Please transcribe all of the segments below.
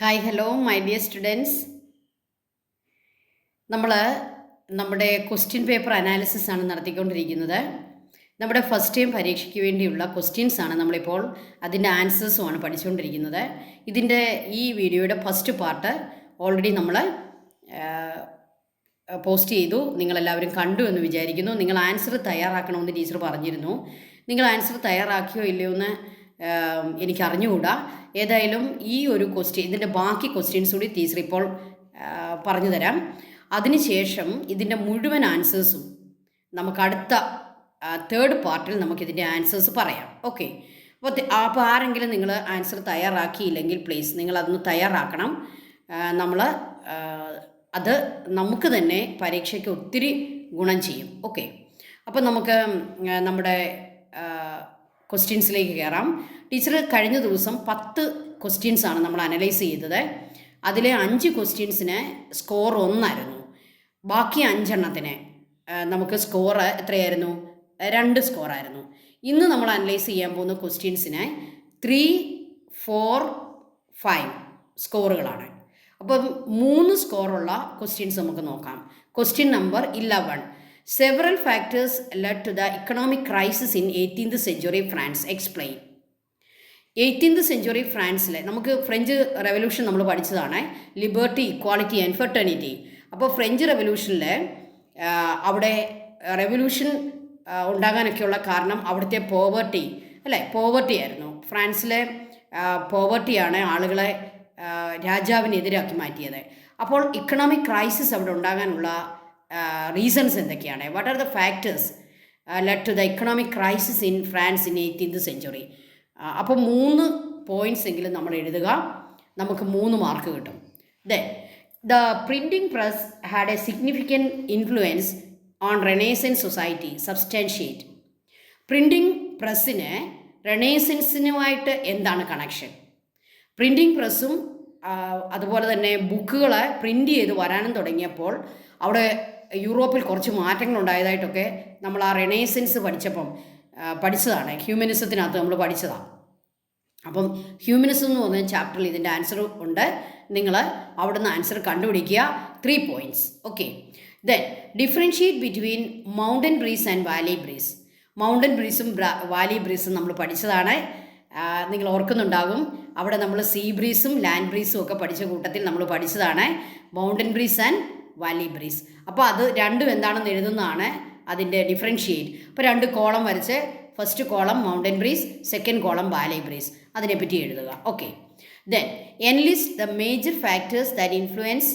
Hi hello my dear students നമ്മൾ നമ്മുടെ question paper analysis ആണ് നടത്തിക്കൊണ്ടിരിക്കുന്നത്. നമ്മുടെ ഫസ്റ്റ് ടൈം പരീക്ഷയ്ക്ക് വേണ്ടിയുള്ള ക്വസ്റ്റ്യൻസ് ആണ് നമ്മളിപ്പോൾ അതിന്റെ ആൻസേഴ്സുമാണ് പഠിച്ചുകൊണ്ടിരിക്കുന്നത്. ഇതിന്റെ ഈ വീഡിയോയുടെ ഫസ്റ്റ് പാർട്ട് ഓൾറെഡി നമ്മൾ പോസ്റ്റ് ചെയ്തു. നിങ്ങളെല്ലാവരും കണ്ടു എന്ന് വിചാരിക്കുന്നു. നിങ്ങൾ ആൻസർ തയ്യാറാക്കണമെന്ന് ടീച്ചർ പറഞ്ഞിരുന്നു. നിങ്ങൾ ആൻസർ തയ്യാറാക്കിയോ ഇല്ലയോ എന്ന് ആം, എനിക്ക് അറിഞ്ഞുകൂടാ ഏതായാലും ഈ ഒരു ക്വസ്റ്റ്യൻ ഇതിന്റെ ബാക്കി ക്വസ്റ്റ്യൻസ് കൂടി ടീച്ചർ ഇപ്പോൾ പറഞ്ഞു തരാം അതിനുശേഷം ഇതിന്റെ മുഴുവൻ ആൻസേഴ്സും നമുക്ക് അടുത്ത തേർഡ് പാർട്ടിൽ നമുക്കിതിന്റെ ആൻസേഴ്സ് പറയാം. ഓക്കെ അപ്പോൾ അപ്പോൾ ആരെങ്കിലും നിങ്ങൾ ആൻസർ തയ്യാറാക്കിയില്ലെങ്കിൽ പ്ലീസ് നിങ്ങൾ അതൊന്ന് തയ്യാറാക്കണം. നമ്മൾ അത് നമുക്ക് തന്നെ പരീക്ഷയ്ക്ക് ഒത്തിരി ഗുണം ചെയ്യും. ഓക്കെ അപ്പോൾ നമുക്ക് നമ്മുടെ ക്വസ്റ്റ്യൻസിലേക്ക് കയറാം ടീച്ചർ കഴിഞ്ഞ ദിവസം പത്ത് ക്വസ്റ്റ്യൻസ് ആണ് നമ്മൾ അനലൈസ് ചെയ്തത്. അതിലെ അഞ്ച് ക്വസ്റ്റ്യൻസിന് സ്കോർ ഒന്നായിരുന്നു. ബാക്കി അഞ്ചെണ്ണത്തിന് നമുക്ക് സ്കോർ എത്രയായിരുന്നു? രണ്ട് സ്കോറായിരുന്നു ഇന്ന് നമ്മൾ അനലൈസ് ചെയ്യാൻ പോകുന്ന ക്വസ്റ്റ്യൻസിന് ത്രീ ഫോർ ഫൈവ് സ്കോറുകളാണ് അപ്പം മൂന്ന് സ്കോറുള്ള ക്വസ്റ്റ്യൻസ് നമുക്ക് നോക്കാം. Question number eleven several factors led to the economic crisis in eighteenth century France explain eighteenth century ഫ്രാൻസിലെ നമുക്ക് ഫ്രഞ്ച് റെവല്യൂഷൻ നമ്മൾ പഠിച്ചതാണ്. ലിബർട്ടി ഇക്വാളിറ്റി ആൻഡ് ഫെർട്ടേണിറ്റി അപ്പോൾ ഫ്രഞ്ച് റെവല്യൂഷനിൽ അവിടെ റെവല്യൂഷൻ ഉണ്ടാകാനൊക്കെയുള്ള കാരണം അവിടുത്തെ പോവർട്ടി അല്ലേ? പോവർട്ടി ആയിരുന്നു. ഫ്രാൻസിലെ പോവർട്ടിയാണ് ആളുകളെ രാജാവിനെതിരാക്കി മാറ്റിയത്. അപ്പോൾ ഇക്കണോമിക് ക്രൈസിസ് അവിടെ ഉണ്ടാകാനുള്ള റീസൺസ് എന്തൊക്കെയാണ്? What are the factors led to the economic crisis in France in eighteenth century അപ്പോൾ മൂന്ന് പോയിന്റ്സ് എങ്കിലും നമ്മൾ എഴുതുക. നമുക്ക് മൂന്ന് മാർക്ക് കിട്ടും. Then the printing press had a significant influence on renaissance society substantiate printing പ്രസ്സിന് റെനേസൻസിനുമായിട്ട് എന്താണ് കണക്ഷൻ പ്രിന്റിംഗ് പ്രസ്സും അതുപോലെ തന്നെ ബുക്കുകൾ പ്രിന്റ് ചെയ്ത് വരാനും തുടങ്ങിയപ്പോൾ അവിടെ യൂറോപ്പിൽ കുറച്ച് മാറ്റങ്ങൾ ഉണ്ടായതായിട്ടൊക്കെ നമ്മൾ ആ റെനേസൻസ് പഠിച്ചപ്പം പഠിച്ചതാണ്. ഹ്യൂമനിസത്തിനകത്ത് നമ്മൾ പഠിച്ചതാണ് അപ്പം ഹ്യൂമനിസം എന്ന് പറഞ്ഞ ചാപ്റ്ററിൽ ഇതിന്റെ ആൻസർ ഉണ്ട്. നിങ്ങൾ അവിടുന്ന് ആൻസർ കണ്ടുപിടിക്കുക. Three points okay then differentiate between mountain breeze and valley breeze mountain ബ്രീസും valley ബ്രീസും നമ്മൾ പഠിച്ചതാണ്. നിങ്ങൾ ഓർക്കുന്നുണ്ടാകും. അവിടെ നമ്മൾ സീ ബ്രീസും ലാൻഡ് ബ്രീസും ഒക്കെ പഠിച്ച കൂട്ടത്തിൽ നമ്മൾ പഠിച്ചതാണ്. Mountain breeze and valley breeze. അപ്പോൾ അത് രണ്ടും എന്താണെന്ന് എഴുതുന്നതാണ് അതിന്റെ ഡിഫറൻഷിയേറ്റ് അപ്പോൾ രണ്ട് കോളം വരച്ച് first column mountain breeze second column valley breeze അതിനെപ്പറ്റി എഴുതുക. Okay then enlist the major factors that influence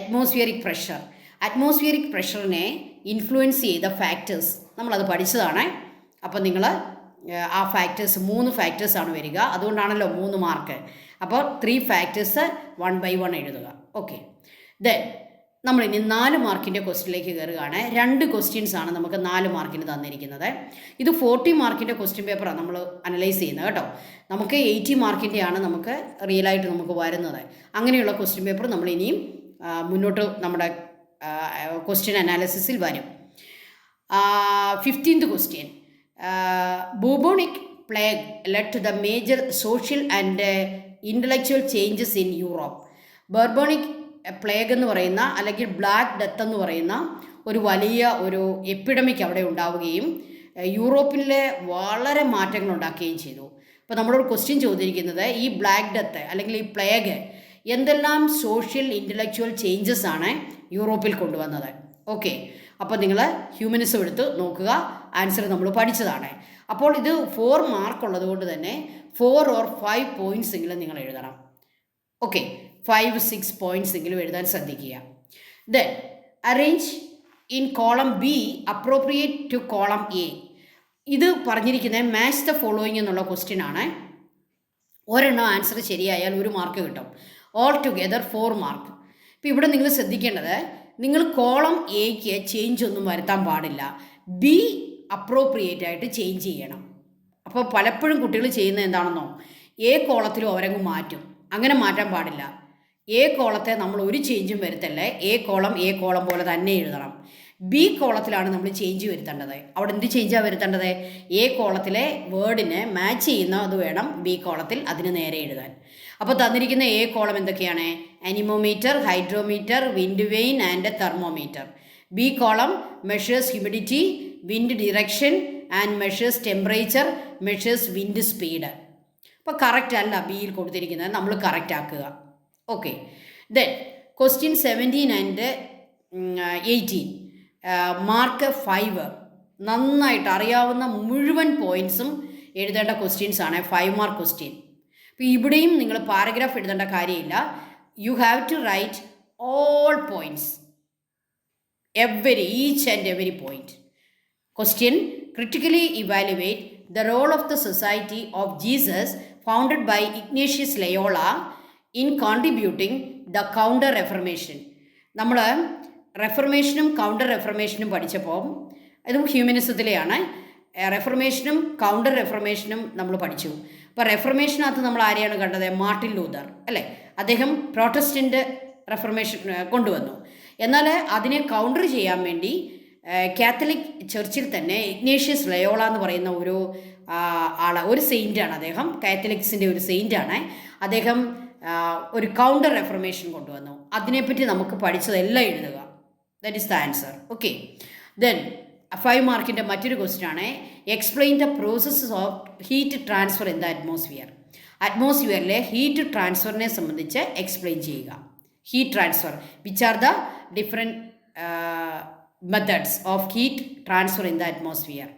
atmospheric pressure atmospheric പ്രഷറിനെ influence ചെയ്ത ഫാക്ടേഴ്സ് നമ്മളത് പഠിച്ചതാണ്. അപ്പോൾ നിങ്ങൾ ആ ഫാക്ടേഴ്സ് മൂന്ന് ഫാക്ടേഴ്സ് ആണ് വരിക. അതുകൊണ്ടാണല്ലോ മൂന്ന് മാർക്ക് അപ്പോൾ three factors one by one എഴുതുക. ഓക്കെ ദെൻ നമ്മൾ ഇനി നാല് മാർക്കിന്റെ ക്വസ്റ്റിനിലേക്ക് കയറുകയാണ്. രണ്ട് ക്വസ്റ്റ്യൻസ് ആണ് നമുക്ക് നാല് മാർക്കിന് തന്നിരിക്കുന്നത്. ഇത് ഫോർട്ടി മാർക്കിന്റെ ക്വസ്റ്റ്യൻ പേപ്പറാണ് നമ്മൾ അനലൈസ് ചെയ്യുന്നത് കേട്ടോ. നമുക്ക് എയ്റ്റി മാർക്കിന്റെയാണ് നമുക്ക് റിയലായിട്ട് നമുക്ക് വരുന്നത്. അങ്ങനെയുള്ള ക്വസ്റ്റ്യൻ പേപ്പർ നമ്മൾ ഇനിയും മുന്നോട്ട് നമ്മുടെ ക്വസ്റ്റ്യൻ അനാലിസിസിൽ വരും. Fifteenth question bubonic plague led the major social and intellectual changes in Europe bubonic plague എന്ന് പറയുന്ന അല്ലെങ്കിൽ ബ്ലാക്ക് ഡെത്ത് എന്ന് പറയുന്ന ഒരു വലിയ ഒരു എപ്പിഡമിക് അവിടെ ഉണ്ടാവുകയും യൂറോപ്പിലെ വളരെ മാറ്റങ്ങൾ ഉണ്ടാക്കുകയും ചെയ്തു. അപ്പോൾ നമ്മളോട് ക്വസ്റ്റ്യൻ ചോദിച്ചിരിക്കുന്നത് ഈ ബ്ലാക്ക് ഡെത്ത് അല്ലെങ്കിൽ ഈ പ്ലേഗ് എന്തെല്ലാം സോഷ്യൽ ഇന്റലക്ച്വൽ ചേഞ്ചസ് ആണ് യൂറോപ്പിൽ കൊണ്ടുവന്നത്? ഓക്കെ അപ്പോൾ നിങ്ങൾ ഹ്യൂമനിസം എടുത്ത് നോക്കുക. ആൻസർ നമ്മൾ പഠിച്ചതാണ്. അപ്പോൾ ഇത് ഫോർ മാർക്ക് ഉള്ളത് കൊണ്ട് തന്നെ ഫോർ ഓർ ഫൈവ് പോയിന്റ്സ് എങ്കിലും നിങ്ങൾ എഴുതണം. ഓക്കെ ഫൈവ് സിക്സ് പോയിന്റ്സ് എങ്കിലും എഴുതാൻ ശ്രദ്ധിക്കുക. Then arrange in column B appropriate to column A ഇത് പറഞ്ഞിരിക്കുന്നത് മാച്ച് ദ ഫോളോയിങ് എന്നുള്ള ക്വസ്റ്റ്യൻ ആണ്. ഒരെണ്ണം ആൻസർ ശരിയായാൽ ഒരു മാർക്ക് കിട്ടും. ഓൾ ടുഗെദർ ഫോർ മാർക്ക് ഇപ്പം ഇവിടെ നിങ്ങൾ ശ്രദ്ധിക്കേണ്ടത് നിങ്ങൾ കോളം എക്ക് ചേഞ്ച് ഒന്നും വരുത്താൻ പാടില്ല. ബി അപ്രോപ്രിയേറ്റ് ആയിട്ട് ചേഞ്ച് ചെയ്യണം. അപ്പോൾ പലപ്പോഴും കുട്ടികൾ ചെയ്യുന്നത് എന്താണെന്നോ എ കോളത്തിലും അവരങ്ങ് മാറ്റും. അങ്ങനെ മാറ്റാൻ പാടില്ല. എ കോളത്തെ നമ്മൾ ഒരു ചേഞ്ചും വരുത്തല്ലേ. എ കോളം എ കോളം പോലെ തന്നെ എഴുതണം. ബി കോളത്തിലാണ് നമ്മൾ ചേഞ്ച് വരുത്തേണ്ടത്. അവിടെ എന്ത് ചേഞ്ചാണ് വരുത്തേണ്ടത്? എ കോളത്തിലെ വേർഡിനെ മാച്ച് ചെയ്യുന്ന അത് വേണം ബി കോളത്തിൽ അതിന് നേരെ എഴുതാൻ. അപ്പോൾ തന്നിരിക്കുന്ന എ കോളം എന്തൊക്കെയാണ്? Anemometer hydrometer wind vane and thermometer B column measures humidity wind direction and measures temperature measures wind speed അപ്പോൾ കറക്റ്റ് അല്ല ബിയിൽ കൊടുത്തിരിക്കുന്നത്. നമ്മൾ കറക്റ്റ് ആക്കുക. Okay then question seventeen and eighteen mark five നന്നായിട്ട് അറിയാവുന്ന മുഴുവൻ പോയിൻസും എഴുതേണ്ട ക്വസ്റ്റ്യൻസ് ആണ്. ഫൈവ് മാർക്ക് ക്വസ്റ്റ്യൻ അപ്പോൾ ഇവിടെയും നിങ്ങൾ പാരഗ്രാഫ് എഴുതേണ്ട കാര്യമില്ല. You have to write all points every each and every point question critically evaluate the role of the society of Jesus founded by Ignatius Loyola in contributing the counter reformation നമ്മൾ റെഫർമേഷനും counter റെഫർമേഷനും പഠിച്ചപ്പോൾ ഇതും ഹ്യൂമനിസത്തിലെയാണ് റെഫർമേഷനും counter റെഫർമേഷനും നമ്മൾ പഠിച്ചു. അപ്പോൾ റെഫർമേഷനകത്ത് നമ്മൾ ആരെയാണ് കണ്ടത്? മാർട്ടിൻ ലൂതർ അല്ലേ? അദ്ദേഹം പ്രോട്ടസ്റ്റന്റ് റെഫർമേഷൻ കൊണ്ടുവന്നു. എന്നാൽ അതിനെ കൗണ്ടർ ചെയ്യാൻ വേണ്ടി കാത്തലിക് ചർച്ചിൽ തന്നെ ഇഗ്നേഷ്യസ് ലയോള എന്ന് പറയുന്ന ഒരു ആൾ ഒരു സെയിന്റാണ് അദ്ദേഹം. കാത്തലിക്സിന്റെ ഒരു സെയിന്റാണ് അദ്ദേഹം ഒരു കൗണ്ടർ റെഫർമേഷൻ കൊണ്ടുവന്നു. അതിനെപ്പറ്റി നമുക്ക് പഠിച്ചതെല്ലാം എഴുതുക. That is the answer okay then five മാർക്കിന്റെ മറ്റൊരു ക്വസ്റ്റ്യൻ ആണ്. Explain the process of heat transfer in the atmosphere അറ്റ്മോസ്ഫിയറിലെ heat ട്രാൻസ്ഫറിനെ സംബന്ധിച്ച് എക്സ്പ്ലെയിൻ ചെയ്യുക. Heat transfer which are the different methods of heat transfer in the atmosphere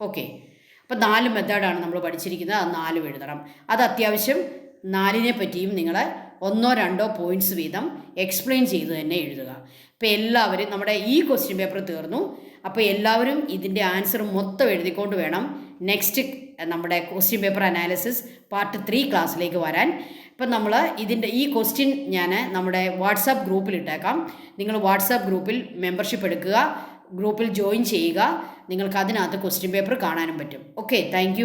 okay അപ്പോൾ നാല് മെത്തേഡാണ് നമ്മൾ പഠിച്ചിരിക്കുന്നത്. അത് നാലും എഴുതണം. അത് അത്യാവശ്യം നാലിനെ പറ്റിയും നിങ്ങൾ ഒന്നോ രണ്ടോ പോയിന്റ്സ് വീതം എക്സ്പ്ലെയിൻ ചെയ്ത് തന്നെ എഴുതുക. അപ്പോൾ എല്ലാവരും നമ്മുടെ ഈ ക്വസ്റ്റ്യൻ പേപ്പർ തീർന്നു. അപ്പോൾ എല്ലാവരും ഇതിന്റെ ആൻസർ മൊത്തം എഴുതിക്കൊണ്ട് വേണം നെക്സ്റ്റ് നമ്മുടെ question paper analysis part three ക്ലാസ്സിലേക്ക് വരാൻ. ഇപ്പം നമ്മൾ ഇതിന്റെ ഈ ക്വസ്റ്റ്യൻ ഞാൻ നമ്മുടെ വാട്സാപ്പ് ഗ്രൂപ്പിൽ ഇട്ടേക്കാം. നിങ്ങൾ വാട്സാപ്പ് ഗ്രൂപ്പിൽ മെമ്പർഷിപ്പ് എടുക്കുക. ഗ്രൂപ്പിൽ ജോയിൻ ചെയ്യുക. നിങ്ങൾക്ക് അതിനകത്ത് ക്വസ്റ്റ്യൻ പേപ്പർ കാണാനും പറ്റും. Okay thank